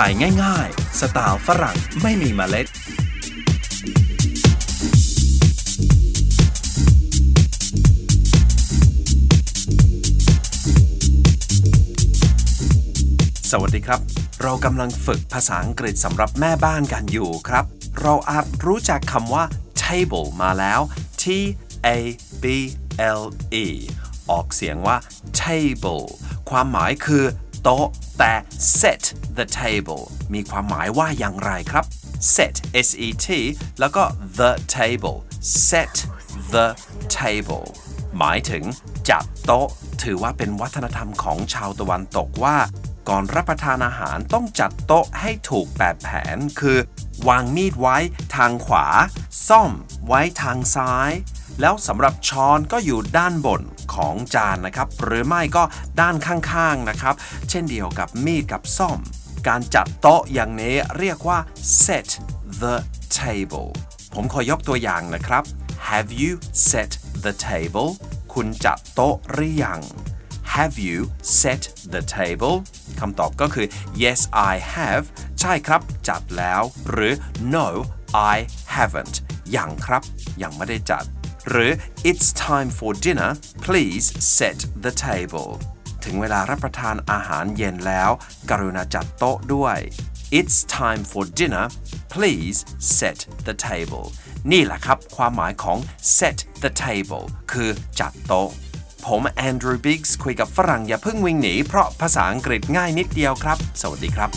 ถ่ายง่ายๆ สไตล์ฝรั่งไม่มีเมล็ด สวัสดีครับ เรากำลังฝึกภาษาอังกฤษสำหรับแม่บ้านกันอยู่ครับ เราอาจรู้จักคำว่า table มาแล้ว T A B L E ออกเสียงว่า table ความหมายคือ โต๊ะ แต่ set the table มีความหมายว่าอย่างไรครับ set S E T แล้วก็ the table set the table หมายถึงจัดโต๊ะ ถือว่าเป็นวัฒนธรรมของชาวตะวันตกว่า ก่อนรับประทานอาหารต้องจัดโต๊ะให้ถูกแบบแผน คือ วางมีดไว้ทางขวา ซ่อมไว้ทางซ้าย แล้วสำหรับช้อนก็อยู่ด้านบนของจานนะครับ หรือไม่ก็ด้านข้างๆนะครับ เช่นเดียวกับมีดกับซ่อม การจัดโต๊ะอย่างนี้เรียกว่า set the table ผมขอยกตัวอย่างนะครับ Have you set the table คุณจัดโต๊ะหรือยัง Have you set the table คำตอบก็คือ yes I have ใช่ครับ จัดแล้ว หรือ no I haven't ยังครับ ยังไม่ได้จัด หรือ it's time for dinner please set the table ถึงเวลารับประทานอาหารเย็นแล้ว กรุณาจัดโต๊ะด้วย It's time for dinner please set the table นี่แหละครับ ความหมายของ set the table คือจัดโต๊ะ ผมแอนดรูว์บิกส์คุยกับฝรั่งอย่าเพิ่งวิ่งหนี เพราะภาษาอังกฤษง่ายนิดเดียวครับ สวัสดีครับ